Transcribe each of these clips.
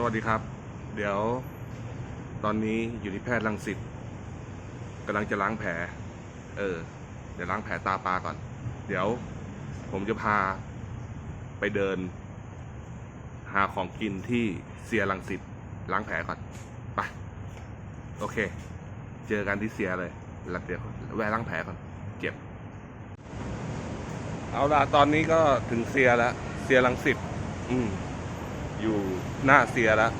สวัสดีครับ เดี๋ยวตอนนี้อยู่ที่แพทย์รังสิตกำลังจะล้างแผล เออ เดี๋ยวล้างแผลตาปลาก่อน เดี๋ยวผมจะพาไปเดิน หาของกินที่เซียรังสิตล้างแผลก่อนไปโอเค เจอกันที่เซียเลยล้วเดี๋ยวแวะล้างแผลก่อนเจ็บ เอาล่ะตอนนี้ก็ถึงเซียแล้วเซียรังสิตอืม หน้าเซียแล้ว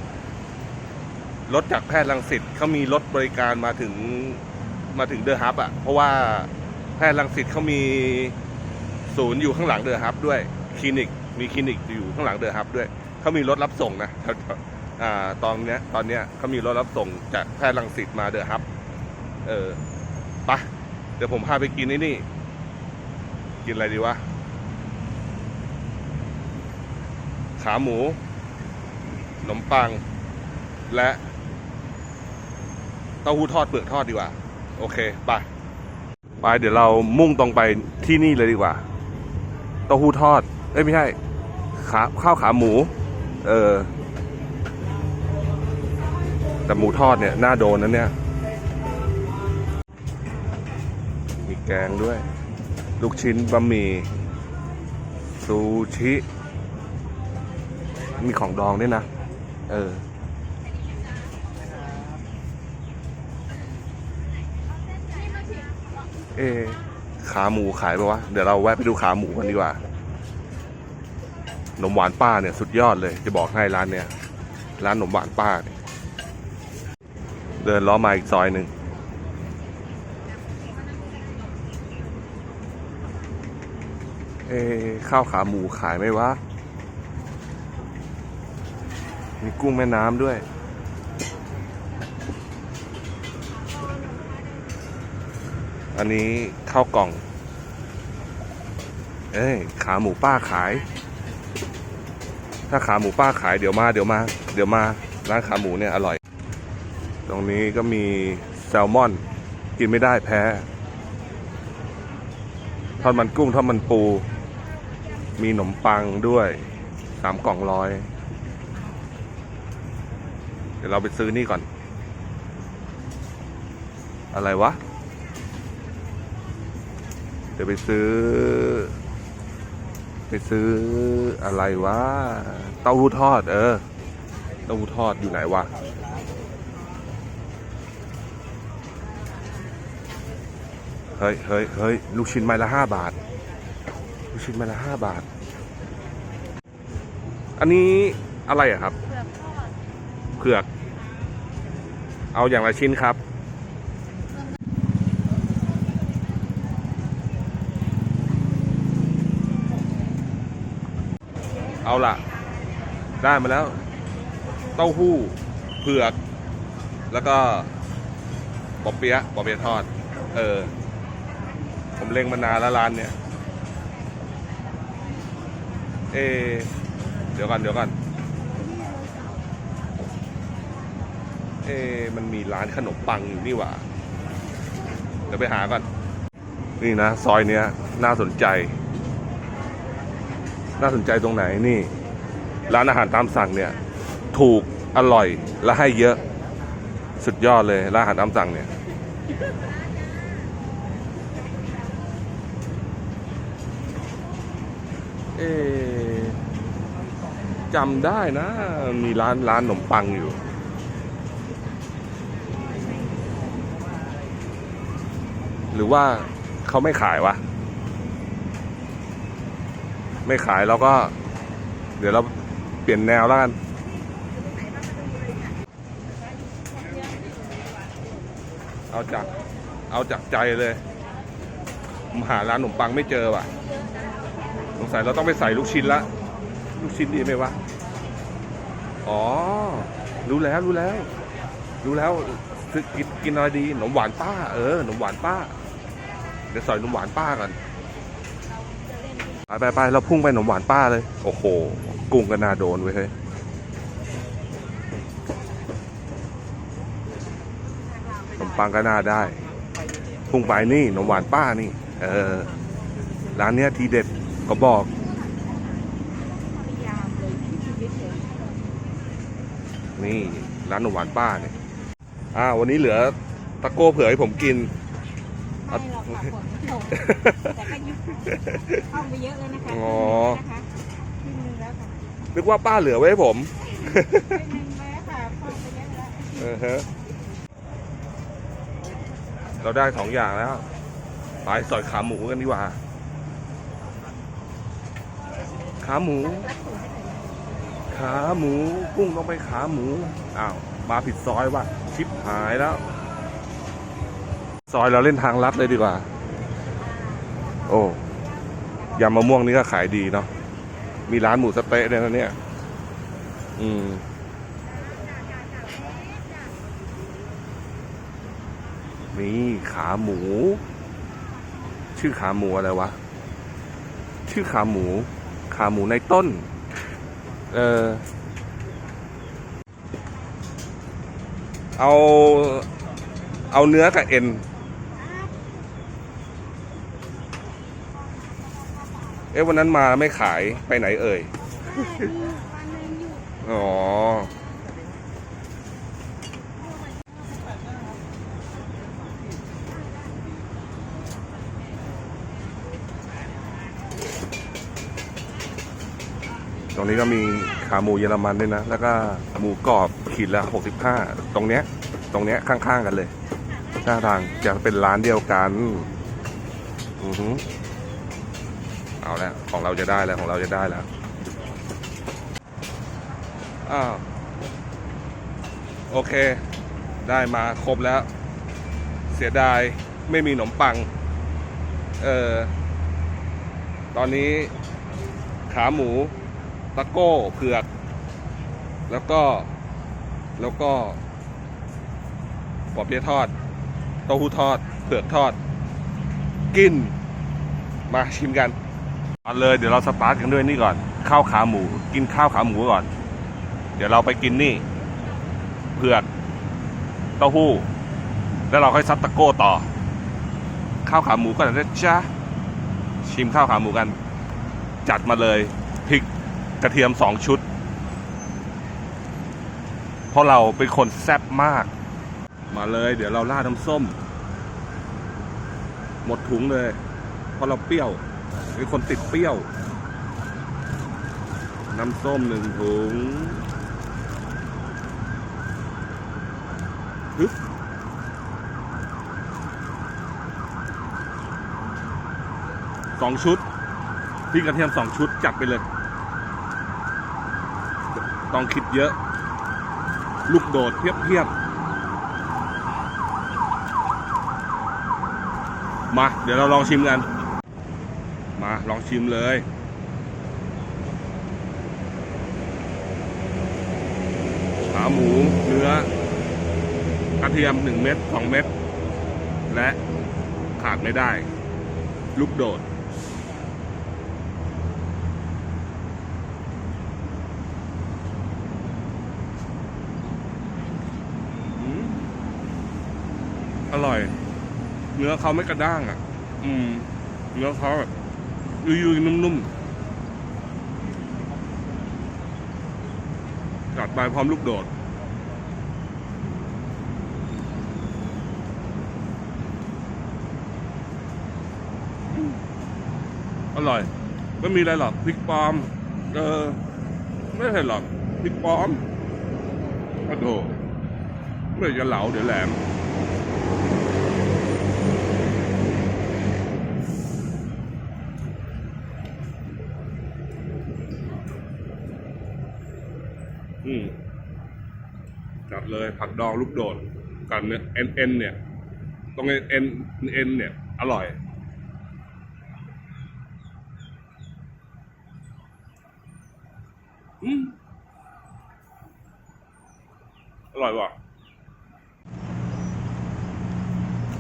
รถจากแพทย์รังสิตเขามีรถบริการมาถึงมาถึงเดอะฮับอะ เพราะว่าแพทย์รังสิตเขามีศูนย์อยู่ข้างหลังเดอะฮับด้วยคลินิก มีคลินิกอยู่ข้างหลังเดอะฮับด้วยเขามีรถรับส่งนะอ่าตอนเนี้ย ตอนเนี้ยเขามีรถรับส่งจากแพทย์รังสิตมาเดอะฮับ เออไปะเดี๋ยวผมพาไปกินไอ้นี่ กินอะไรดีวะ ขาหมู นมปัง และเต้าหู้ทอดเปลือกทอดดีกว่า โอเคไปไปเดี๋ยวเรามุ่งตรงไปที่นี่เลยดีกว่า เต้าหู้ทอด เอ้ยไม่ใช่ขาข้าวขาหมู เออ แต่หมูทอดเนี่ยน่าโดนนะเนี่ย มีแกงด้วย ลูกชิ้นบะหมี่ซูชิ มีของดองด้วยนะ เออ เอขาหมูขายปะวะ เดี๋ยวเราแวะไปดูขาหมูกันดีกว่า นมหวานป้าเนี่ยสุดยอดเลย จะบอกให้ร้านเนี่ย ร้านนมหวานป้าเนี่ยเดินล้อมาอีกซอยหนึ่งเอข้าวขาหมูขายไหมวะ มีกุ้งแม่น้ำด้วย อันนี้ข้าวกล่อง เอ้ยขาหมูป้าขาย ถ้าขาหมูป้าขายเดี๋ยวมาเดี๋ยวมาเดี๋ยวมาร้านขาหมูเนี่ยอร่อย ตรงนี้ก็มีแซลมอน กินไม่ได้แพ้ทอดมันกุ้งทอดมันปู มีขนมปังด้วยสามกล่องร้อย เดี๋ยวเราไปซื้อนี่ก่อน อะไรวะ เดี๋ยวไปซื้อ ไปซื้ออะไรวะ เต้าหู้ทอด เออ เต้าหู้ทอดอยู่ไหนวะเฮ้ยเฮ้ยเฮ้ยลูกชิ้นไม้ละห้าบาท ลูกชิ้นไม้ละห้าบาท อันนี้อะไรอะครับ เผือก เอาอย่างละชิ้นครับ เอาละได้มาแล้ว เต้าหู้ เผือก แล้วก็ปอเปี๊ยะปอเปี๊ยะทอด เออ ผมเล็งมานานแล้วร้านเนี่ย เอะเดี๋ยวก่อนเดี๋ยวก่อน เอ๊มันมีร้านขนมปังอยู่นี่หว่า เดี๋ยวไปหาก่อน นี่นะ ซอยเนี้ย น่าสนใจ น่าสนใจตรงไหนนี่ ร้านอาหารตามสั่งเนี่ย ถูกอร่อยและให้เยอะ สุดยอดเลยร้านอาหารตามสั่งเนี่ยเอ๊ะจำได้นะ มีร้านร้านขนมปังอยู่ หรือว่าเขาไม่ขายวะ ไม่ขายเราก็ เดี๋ยวเราเปลี่ยนแนวแล้วกันเอาจากเอาจากใจเลยผมหาร้านขนมปังไม่เจอว่ะสงสัยเราต้องไปใส่ลูกชิ้นละ ลูกชิ้นดีไหมวะ อ๋อ รู้แล้วรู้แล้ว รู้แล้วซื้อกินกินอะไรดีขนมหวานป้า เออขนมหวานป้า เดี๋ยวใส่ขนมหวานป้ากันไปไปไปเราพุ่งไปขนมหวานป้าเลย โอ้โห กุ้งก็น่าโดนเว้ยเฮ้ยขนมปังก็น่าได้ พุ่งไปนี่ขนมหวานป้านี่ เออ ร้านเนี้ยทีเด็ดก็บอกนี่ร้านหนมหวานป้าเนี่ยอ่า วันนี้เหลือตะโก้เผื่อให้ผมกิน ค่ะฝนตกแต่ก็ยุบเข้าไปเยอะแล้วนะคะอ๋อครึ่งนึงแล้วค่ะนึกว่าป้าเหลือไว้ให้ผมครึ่งนึงแล้วค่ะเข้าไปเยอะแล้วเออฮะเราได้สองอย่างแล้ว ไปสอยขาหมูกันดีกว่า ขาหมู ขาหมูกุ้งต้องไปขาหมู อ้าว มาผิดซอยว่ะ ชิปหายแล้ว ซอยเราเล่นทางลัดเลยดีกว่า โอ้ยำมะม่วงนี่ก็ขายดีเนาะ มีร้านหมูสะเต๊ะด้วยนะเนี่ย อืม นี่ขาหมู ชื่อขาหมูอะไรวะ ชื่อขาหมู ขาหมูในต้น เออ เอา เอาเนื้อกับเอ็น อ๊ะวันนั้นมาไม่ขายไปไหนเอ่ยอ๋อตรงนี้ก็มีขาหมูเยอรมันด้วยนะ แล้วก็หมูกรอบขีดละ65 ตรงเนี้ย ตรงเนี้ยข้างๆกันเลยท่าทางจะเป็นร้านเดียวกัน อือหือ เอาแล้วของเราจะได้แล้วของเราจะได้แล้วอ้าวโอเค ได้มาครบแล้ว เสียดายไม่มีขนมปัง เออตอนนี้ขาหมูตะโก้เผือก แล้วก็แล้วก็ปอเปี๊ยะทอดเต้าหู้ทอด เผือกทอด กิน มาชิมกัน เอาเลยเดี๋ยวเราสตาร์ทกันด้วยนี่ก่อน ข้าวขาหมู กินข้าวขาหมูก่อน เดี๋ยวเราไปกินนี่เผือกเต้าหู้ แล้วเราค่อยซัดตะโก้ต่อ ข้าวขาหมูก่อนนะจ๊ะชิมข้าวขาหมูกัน จัดมาเลยพริกกระเทียมสองชุด เพราะเราเป็นคนแซ่บมาก มาเลยเดี๋ยวเราราน้ำส้ม หมดถุงเลย เพราะเราเปรี้ยว เป็นคนติดเปรี้ยว น้ำส้มหนึ่งถุงฮึบสองชุดพริกกระเทียมสองชุดจัดไปเลย ต้องคิดเยอะ ลูกโดดเพียบเพียบมา เดี๋ยวเราลองชิมกัน ลองชิมเลย ขาหมู เนื้อ กระเทียมหนึ่งเม็ดสองเม็ด และขาดไม่ได้ ลูกโดดอืมอร่อย เนื้อเขาไม่กระด้างอะ อืม เนื้อเขาแบบ ยุยๆนุ่มๆจัดไปพร้อมลูกโดด อร่อย ไม่มีอะไรหรอกพริกปลอม เออ ไม่เผ็ดหรอกพริกปลอมโอ้โหเมื่อจะเหลาเดี๋ยวแหลม อืมจัดเลย ผักดองลูกโดดกับเนื้อเอ็นเอ็นเนี่ย ตรงเอ็นเอ็นเอ็นเนี่ย อร่อยอืมอร่อยว่ะ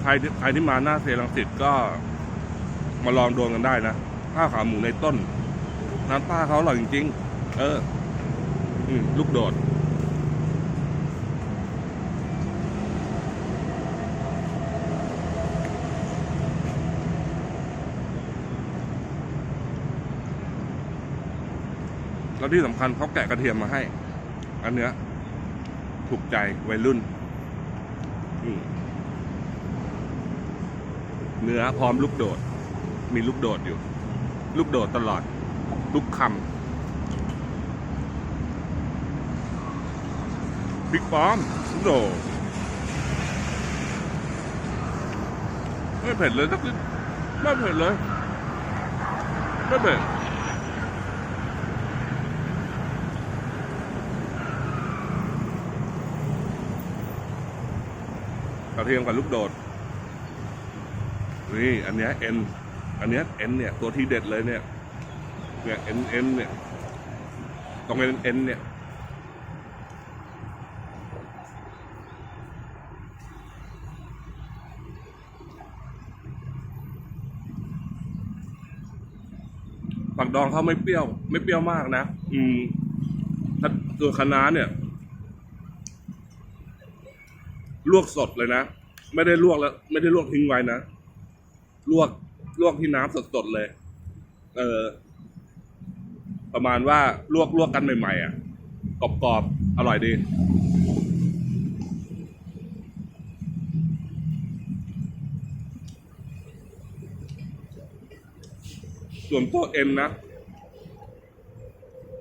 ใครที่ใครที่มาหน้าเซรังสิตก็มาลองโดนกันได้นะ ข้าวขาหมูในต้น น้ำป้าเขาอร่อยจริง ๆ เออ ลูกโดด แล้วที่สำคัญเขาแกะกระเทียมมาให้ อันเนี้ยถูกใจวัยรุ่นเนื้อพร้อมลูกโดด มีลูกโดดอยู่ ลูกโดดตลอดทุกคำพริกป้อมลูกโดดไม่เผ็ดเลยสักนิดไม่เผ็ดเลย ไม่เผ็ด กระเทียมกับลูกโดด นี่อันเนี้ยเอ็น อันเนี้ยเอ็นเนี่ยตัวที่เด็ดเลยเนี่ย เนี่ยเอ็นเอ็นเนี่ยตรงเอ็นเอ็นเนี่ยผักดองเขาไม่เปรี้ยว ไม่เปรี้ยวมากนะ อืมถ้าตัวคะน้าเนี่ย ลวกสดเลยนะ ไม่ได้ลวกแล้ว ไม่ได้ลวกทิ้งไว้นะ ลวกลวกที่น้ำสดๆเลย เออ ประมาณว่าลวกลวกกันใหม่ๆอะกรอบๆอร่อยดีส่วนตัวเอ็นนะ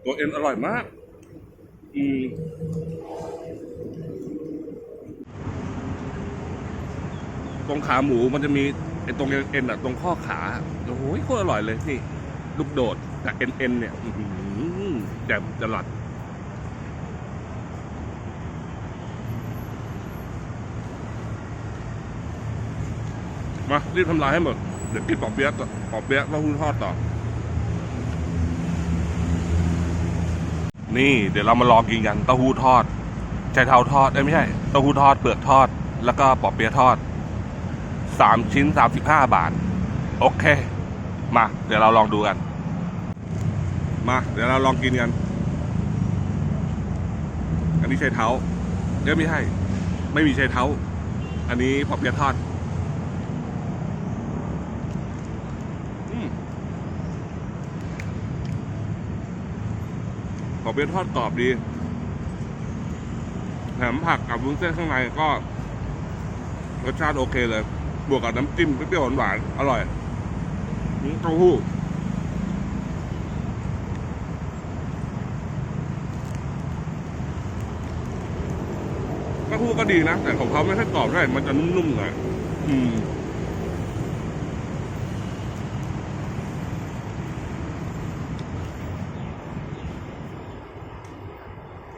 ตัวเอ็นอร่อยมาก อืม ตรงขาหมูมันจะมีไอ้ตรงเอ็นอะตรงข้อขาโอ้โหโคตรอร่อยเลยนี่ลูกโดดกับเอ็นเอ็นเนี่ยอื้อหือแจ่มจรัดมารีบทำลายให้หมด เดี๋ยวกินปอบเปี๊ยะต่อปอบเปี๊ยะต้าหู้ทอดต่อ นี่เดี๋ยวเรามาลองกินกันเต้าหู้ทอดใจเท้าทอดเอ้ไม่ใช่เต้าหู้ทอดเปลือกทอด แล้วก็ปอบเปี๊ยะทอด สามชิ้นสามสิบห้าบาท โอเค มา เดี๋ยวเราลองดูกัน มา เดี๋ยวเราลองกินกัน อันนี้ใช้เท้าเดี๋ยวไม่ใช่ไม่มีใช้เท้า อันนี้ปอบเปียทอดอืมปอบเปียทอดกรอบดีแถมผักกับวุ้นเส้นข้างในก็รสชาติโอเคเลย บวกกับน้ำจิ้มเปรี้ยวหวานอร่อยอืมเต้าหู้เต้าหู้ก็ดีนะ แต่ของเขาไม่ค่อยกรอบเท่าไหร่มันจะนุ่มๆหน่อยอืม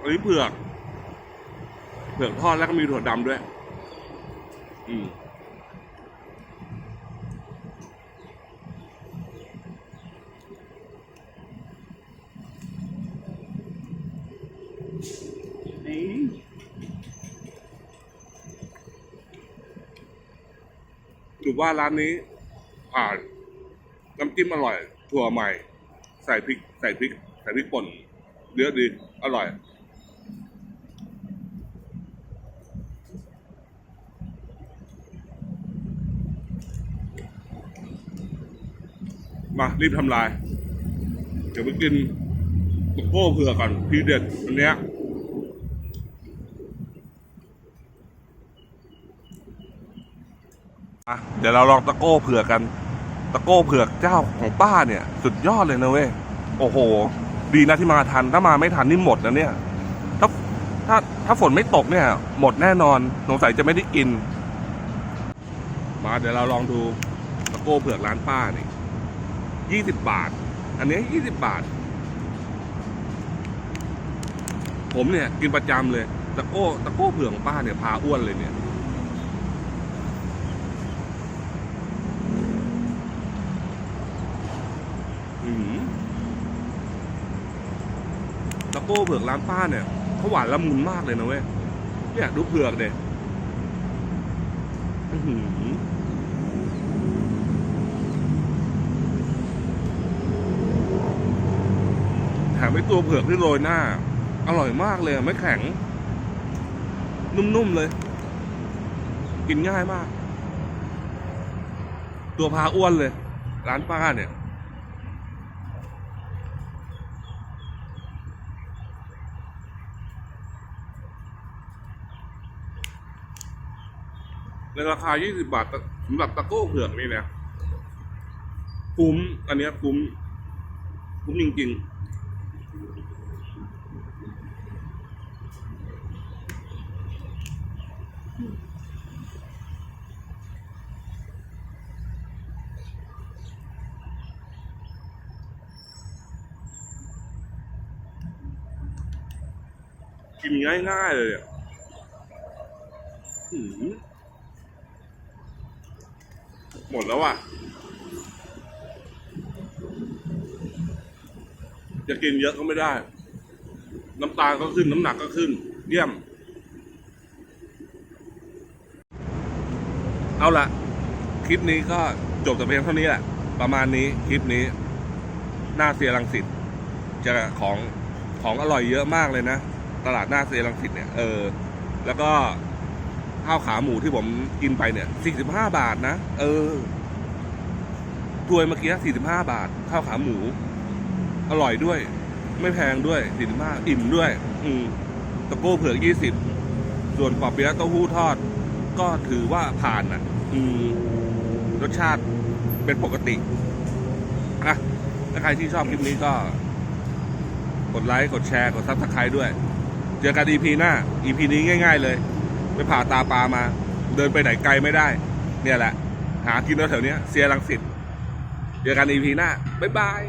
อันนี้เผือก เผือกทอดแล้วก็มีถั่วดำด้วย อืม ถือ ว่าร้านนี้ผ่านน้ำจิ้มอร่อย ถั่วใหม่ ใส่พริก ใส่พริก ใส่พริกป่นเยอะดี อร่อย มา รีบทำลาย เดี๋ยวไปกินตะโก้เผื่อก่อนทีเด็ดอันเนี้ย อะ เดี๋ยวเราลองตะโก้เผือกกัน ตะโก้เผือกเจ้าของป้าเนี่ย สุดยอดเลยนะเว้ย โอ้โห ดีนะที่มาทัน ถ้ามาไม่ทันนี่หมดนะเนี่ย ถ้าถ้าถ้าฝนไม่ตกเนี่ย หมดแน่นอน สงสัยจะไม่ได้กิน มาเดี๋ยวเราลองดูตะโก้เผือกร้านป้านี่ยี่สิบบาท อันนี้ยี่สิบบาท ผมเนี่ย กินประจำเลย ตะโก้ตะโก้เผือกของป้าเนี่ยพาอ้วนเลยเนี่ย อืมตะ โก้เผือกร้านป้าเนี่ยเขาหวานละมุนมากเลยนะเว้ยเนี่ยดูเผือกเด็อื้อหือแถมไอ้ตัวเผือกที่โรยหน้า อร่อยมากเลยไม่แข็ง นุ่มๆเลย กินง่ายมาก ตัวพาอ้วนเลย ร้านป้าเนี่ย ในราคา 20 บาทสำหรับตะโก้เผือกนี่นะคุ้ม อันเนี้ยคุ้ม คุ้มจริงๆกินง่ายๆเลยอะ หมหมดแล้วอะ จะกินเยอะก็ไม่ได้ น้ำตาลก็ขึ้น น้ำหนักก็ขึ้น เยี่ยม เอาละคลิปนี้ก็จบแต่เพียงเท่านี้แหละ ประมาณนี้คลิปนี้ หน้าเซียรังสิตจะของของอร่อยเยอะมากเลยนะ ตลาดหน้าเซียรังสิตเนี่ย เออ แล้วก็ ข้าวขาหมูที่ผมกินไปเนี่ย45บาทนะ เออถ้วยเมื่อกี้45บาท ข้าวขาหมู อร่อยด้วย ไม่แพงด้วย45อิ่มด้วย อืมตะโก้เผือก20ส่วนปอเปี๊ยะเต้าหู้ทอด ก็ถือว่าผ่านอะ อืมรสชาติเป็นปกติอะถ้าใครที่ชอบคลิปนี้ก็ กดไลค์ กดแชร์ กดซับสไครต์ด้วย เจอกัน EP หน้า EP นี้ง่าย ๆ เลย ไปผ่าตาปลามา เดินไปไหนไกลไม่ได้ เนี่ยแหละ หากินแถวเนี้ยเสียรังสิตเจอกันอีพีหน้า บ๊ายบาย